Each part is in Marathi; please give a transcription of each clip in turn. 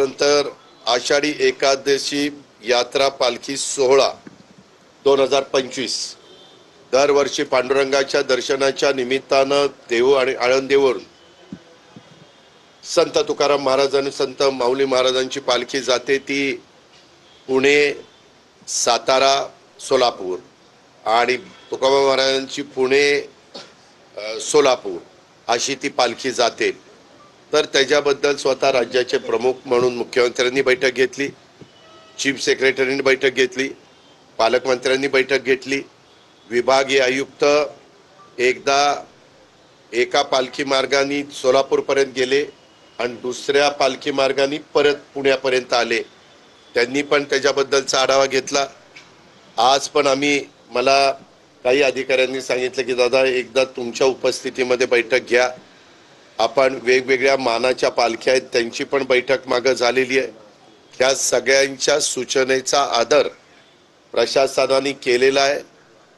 नंतर आषाढी एकादशी यात्रा पालखी सोहळा दोन हजार पंचवीस. दरवर्षी पांडुरंगाच्या दर्शनाच्या निमित्तानं देऊ आणि आळंदीवरून संत तुकाराम महाराज आणि संत माऊली महाराजांची पालखी जाते ती पुणे सातारा सोलापूर आणि तुकाराम महाराजांची पुणे सोलापूर अशी ती पालखी जाते. तर त्याच्याबद्दल स्वतः राज्याचे प्रमुख म्हणून मुख्यमंत्र्यांनी बैठक घेतली चीफ सेक्रेटरीनी बैठक घेतली पालकमंत्र्यांनी बैठक घेतली. विभागीय आयुक्त एकदा एका पालखी मार्गाने सोलापूरपर्यंत गेले आणि दुसऱ्या पालखी मार्गाने परत पुण्यापर्यंत आले. त्यांनी पण त्याच्याबद्दलचा आढावा घेतला. आज पण आम्ही मला काही अधिकाऱ्यांनी सांगितलं की दादा एकदा तुमच्या उपस्थितीमध्ये बैठक घ्या. आपण वेगवेगळ्या मानाच्या पालख्या आहेत त्यांची पण बैठक मागं झालेली आहे. ह्या सगळ्यांच्या सूचनेचा आदर प्रशासनाने केलेला आहे.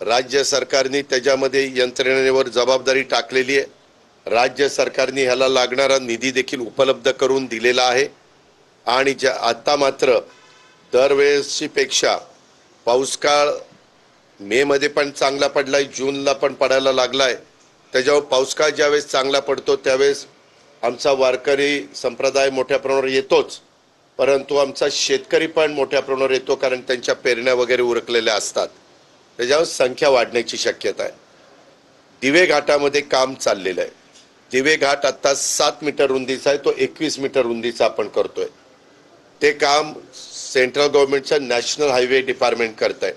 राज्य सरकारने त्याच्यामध्ये यंत्रणेवर जबाबदारी टाकलेली आहे. राज्य सरकारने ह्याला लागणारा निधी देखील उपलब्ध करून दिलेला आहे. आणि ज्या आत्ता मात्र दरवेळेसची पेक्षा पाऊस काळ मेमध्ये पण चांगला पडला आहे जूनला पण पडायला लागला आहे त्याच्यावर पाऊस ज्यावेळेस चांगला पडतो त्यावेळेस आमचा वारकरी संप्रदाय मोठ्या प्रमाणावर येतोच. परंतु आमचा शेतकरी पण मोठ्या प्रमाणावर येतो कारण त्यांच्या पेरण्या वगैरे उरकलेल्या असतात. त्याच्यावर संख्या वाढण्याची शक्यता आहे. दिवे घाटामध्ये काम चाललेलं आहे. दिवे घाट आत्ता सात मीटर रुंदीचा आहे तो एकवीस मीटर रुंदीचा आपण करतोय. ते काम सेंट्रल गव्हर्नमेंटचं नॅशनल हायवे डिपार्टमेंट करत आहे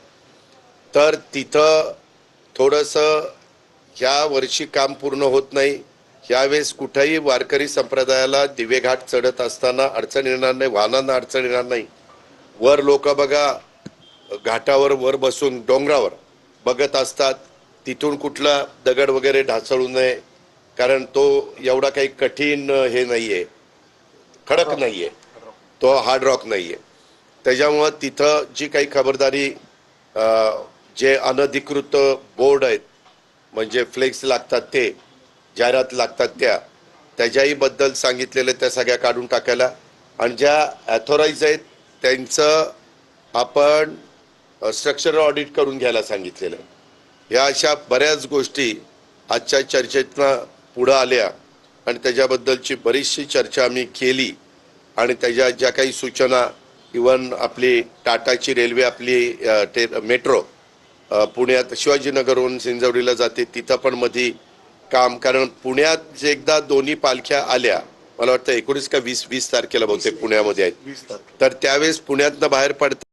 तर तिथं थोडंसं ह्या वर्षी काम पूर्ण होत नाही यावेळेस कुठेही वारकरी संप्रदायाला दिवेघाट चढत असताना अडचण येणार नाही वाहनांना अडचण येणार नाही. वर लोक बघा घाटावर वर बसून डोंगरावर बघत असतात. तिथून कुठला दगड वगैरे ढासळू नये कारण तो एवढा काही कठीण हे नाही आहे खडक नाही आहे तो हार्ड रॉक नाही आहे त्याच्यामुळं तिथं जी काही खबरदारी जे अनधिकृत बोर्ड आहेत म्हणजे फ्लेक्स लागतात ते जाहिरात लागतात त्या. त्याच्याही बद्दल सांगितलेलं त्या सगळ्या काढून टाकायला. आणि ज्या ॲथॉराईज आहेत त्यांचं आपण स्ट्रक्चरल ऑडिट करून घ्यायला सांगितलेलं. ह्या या अशा बऱ्याच गोष्टी आजच्या चर्चेतनं पुढं आल्या. आणि त्याच्याबद्दलची बरीचशी चर्चा आम्ही केली. आणि त्याच्या ज्या काही सूचना इवन आपली टाटाची रेल्वे आपली ते मेट्रो पुण्यात शिवाजीनगरहून सिंजवडीला जाते. तिथं पण मधी काम. कारण पुण्यात जे एकदा दोन्ही पालख्या आल्या मला वाटतं एकोणीस का वीस वीस तारखेला बहुतेक पुण्यामध्ये आहेत. तर त्यावेळेस पुण्यातनं बाहेर पडतात